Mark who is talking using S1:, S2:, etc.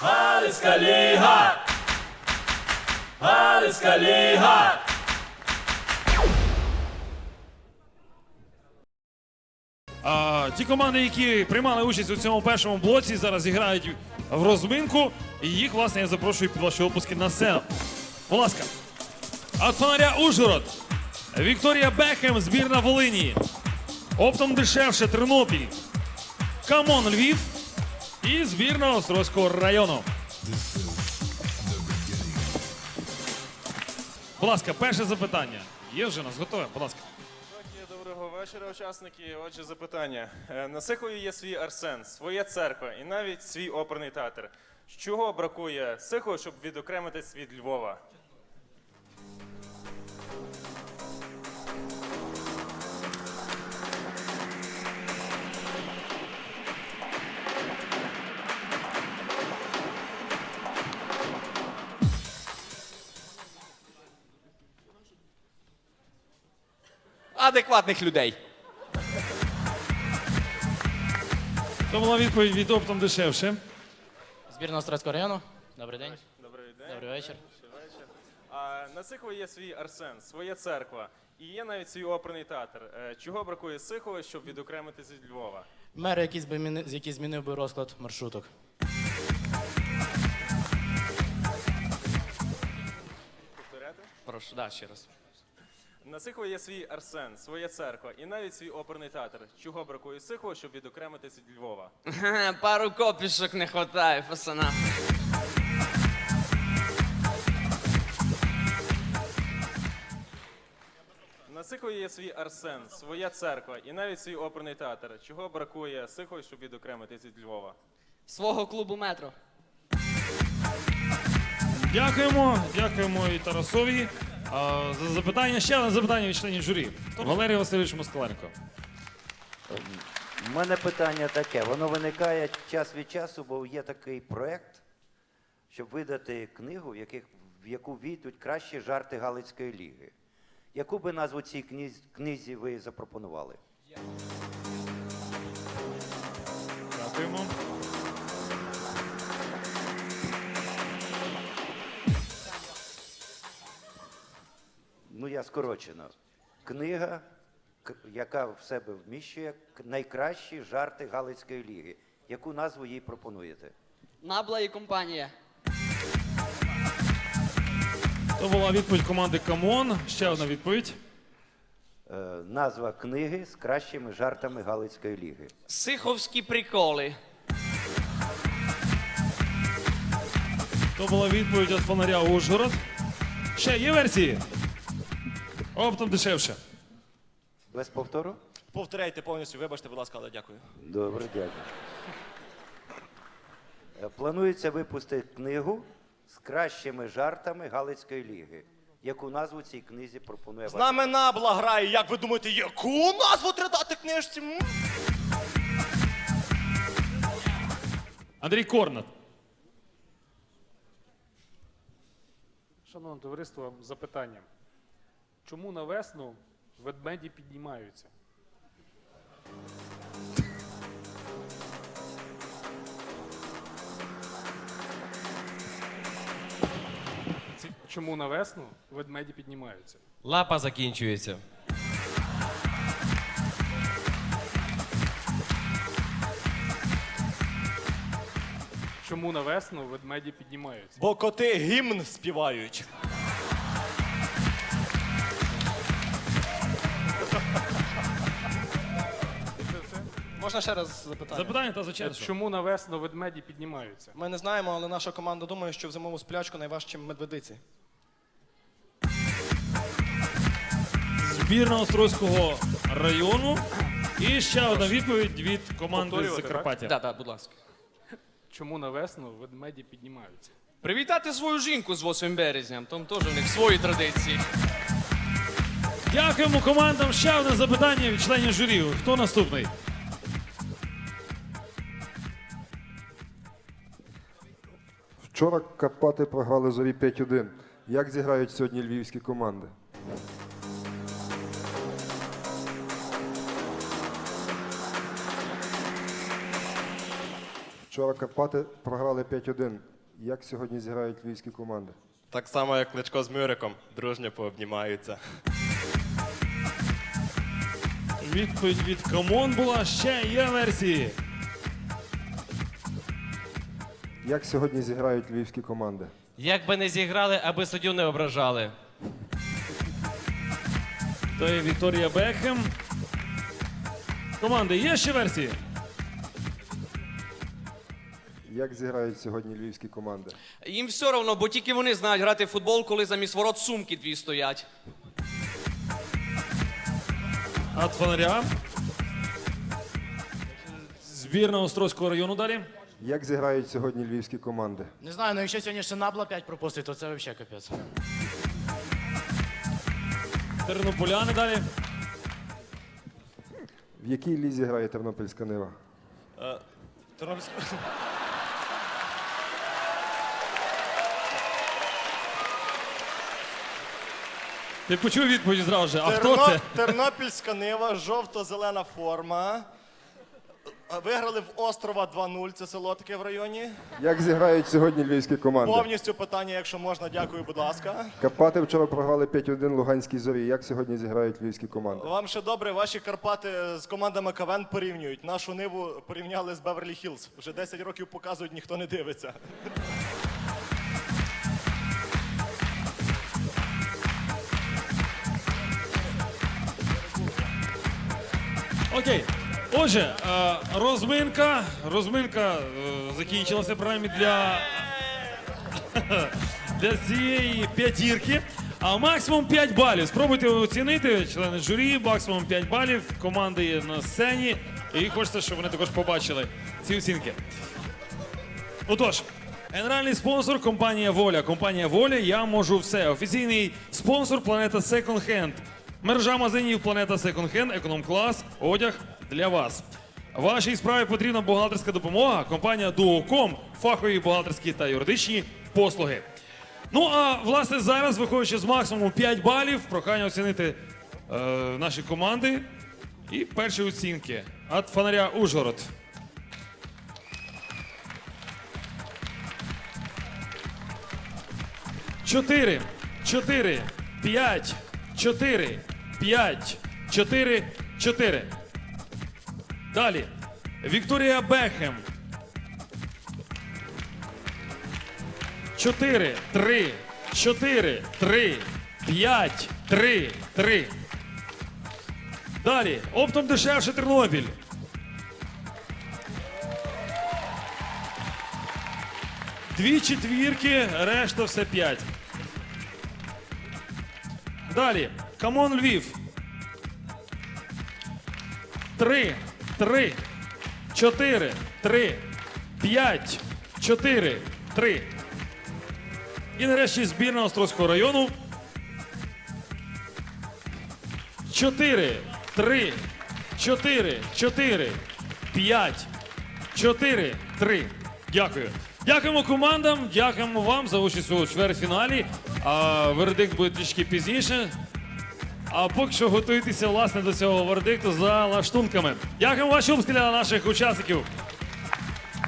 S1: Галицька ліга! Галицька ліга!
S2: А, ті команди, які приймали участь у цьому першому блоці, зараз грають в розминку. І їх, власне, я запрошую під ваші опуски на сцену. Будь ласка. От фонаря Ужгород. Вікторія Бекхем, збірна Волині. Оптом дешевше Тернопіль. Камон Львів. І збірна Острозького району. Будь ласка, перше запитання. Є вже нас готове? Будь ласка.
S3: Доброго вечора, учасники. Отже, запитання. Е, На Сихові є свій Арсен, своя церква і навіть свій оперний театр. Чого бракує Сихову, щоб відокремитись від Львова?
S4: Адекватних людей.
S2: То була відповідь від оптом дешевше.
S5: Збірна Острозького району. Добрий день.
S3: Добрий день.
S5: Добрий вечір.
S3: А на Сихові є свій Арсен, своя церква і є навіть свій оперний театр. Е, Чого бракує Сихові, щоб відокремитись від Львова?
S5: Мер, якийсь би міни- який змінив би розклад маршруток.
S3: Повторяти?
S4: Прошу, да, ще раз.
S3: На Сихові є свій Арсен, своя церква і навіть свій оперний театр. Чого бракує Сихову, щоб відокремитись від Львова?
S4: Пару копішок не вистачає, пацана.
S3: На Сихові є свій Арсен, своя церква і навіть свій оперний театр. Чого бракує Сихові, щоб відокремитись від Львова?
S4: Свого клубу метро.
S2: Дякуємо, дякуємо і Тарасові. А, за запитання. Ще одне запитання від членів журі. Валерій Васильович Москаленко.
S6: У мене питання таке. Воно виникає час від часу, бо є такий проект, щоб видати книгу, в, яких, в яку війдуть кращі жарти Галицької ліги. Яку би назву цій книзі, книзі ви запропонували? Скорочено. Книга, яка в себе вміщує найкращі жарти Галицької ліги. Яку назву їй пропонуєте?
S4: Набла і компанія.
S2: То була відповідь команди Камон. Ще одна відповідь.
S6: Е, назва книги з кращими жартами Галицької ліги.
S4: Сиховські приколи.
S2: То була відповідь від фонаря Ужгород. Ще є версії? Оптом дешевше.
S6: Без повтору?
S7: Повторяйте повністю, вибачте, будь ласка, але дякую.
S6: Добре, дякую. Е, Планується випустити книгу з кращими жартами Галицької ліги. Яку назву цій книзі пропонує ваша
S7: Знамена грає, як ви думаєте, яку назву треба дати книжці? М?
S2: Андрій Корнат.
S8: Шановне товариство, запитання. Чому на весну ведмеді піднімаються? Ці- Чому на весну ведмеді піднімаються?
S9: Лапа закінчується.
S8: Чому на весну ведмеді піднімаються?
S7: Бо коти гімн співають.
S10: Можна ще раз запитання?
S2: Запитання та звичайно.
S8: Чому на весну ведмеді піднімаються?
S10: Ми не знаємо, але наша команда думає, що в зимову сплячку найважче медведиці.
S2: Збірна Острозького району. І ще одна відповідь від команди з
S8: Повторювати,
S2: Закарпаття.
S4: Да, да, будь ласка.
S8: Чому на весну ведмеді піднімаються?
S4: Привітати свою жінку з 8 березням. Там теж у них свої традиції.
S2: Дякуємо командам. Ще одне запитання від членів журі. Хто наступний?
S11: Вчора Карпати програли зорі 5-1. Як зіграють сьогодні львівські команди? Вчора Карпати програли 5-1. Як сьогодні зіграють львівські команди?
S7: Так само, як Кличко з Мюриком, дружньо пообнімаються.
S2: Відповідь від Камон була ще є версії.
S11: Як сьогодні зіграють львівські команди?
S1: Як би не зіграли, аби суддю не ображали.
S2: То є Вікторія Бекхем. Команди, є ще версії?
S11: Як зіграють сьогодні львівські команди?
S4: Їм все одно, бо тільки вони знають грати в футбол, коли замість ворот сумки дві стоять.
S2: От фонаря. Збірна Острозького району далі.
S11: Як зіграють сьогодні львівські команди?
S5: Не знаю, ну якщо сьогодні ще набла 5 пропустить, то це взагалі капець.
S2: Тернополяни далі.
S11: В якій лізі грає Тернопільська Нива?
S7: Тернопільська...
S2: Ти почув відповідь зразу же. А хто це?
S10: Тернопільська нива, жовто-зелена форма. Виграли в острова 2-0, це село таке в районі.
S11: Як зіграють сьогодні львівські команди?
S10: Повністю питання, якщо можна, дякую, будь ласка.
S11: Карпати вчора програли 5-1 Луганській зорі. Як сьогодні зіграють львівські команди?
S10: Вам ще добре, ваші Карпати з командами КВН порівнюють. Нашу ниву порівняли з Беверлі Хілз. Вже 10 років показують, ніхто не дивиться.
S2: Окей. Отже, е, розминка. Розминка е, закінчилася принаймні для, для цієї п'ятірки. А максимум 5 балів. Спробуйте оцінити, члени журі, максимум 5 балів. Команди є на сцені. І хочеться, щоб вони також побачили ці оцінки. Отож, генеральний спонсор компанія Воля. Компанія Воля, я можу все. Офіційний спонсор Планета Second Hand. Мережа магазинів Планета Hand, економ-клас, одяг для вас. Вашій справі потрібна бухгалтерська допомога. Компанія Duocom, фахові бухгалтерські та юридичні послуги. Ну а власне зараз, виходячи з максимуму 5 балів, прохання оцінити е, наші команди. І перші оцінки. От фонаря Ужгород. Чотири, чотири, п'ять, чотири, п'ять, чотири, чотири. Далі. Вікторія Бехем. Чотири, три, чотири, три, п'ять, три, три. Далі. Оптом дешевше Тернопіль. Дві четвірки, решта все п'ять. Далі. Камон Львів. Три, три, чотири, три, п'ять, чотири, три. І нарешті збірна Острозького району. Чотири, три, чотири, чотири, п'ять, чотири, три. Дякую. Дякуємо командам, дякуємо вам за участь у чвертьфіналі. А вердикт буде трішки пізніше. А поки що готуйтеся власне до цього вердикту за лаштунками. Дякуємо ваші обстріли наших учасників.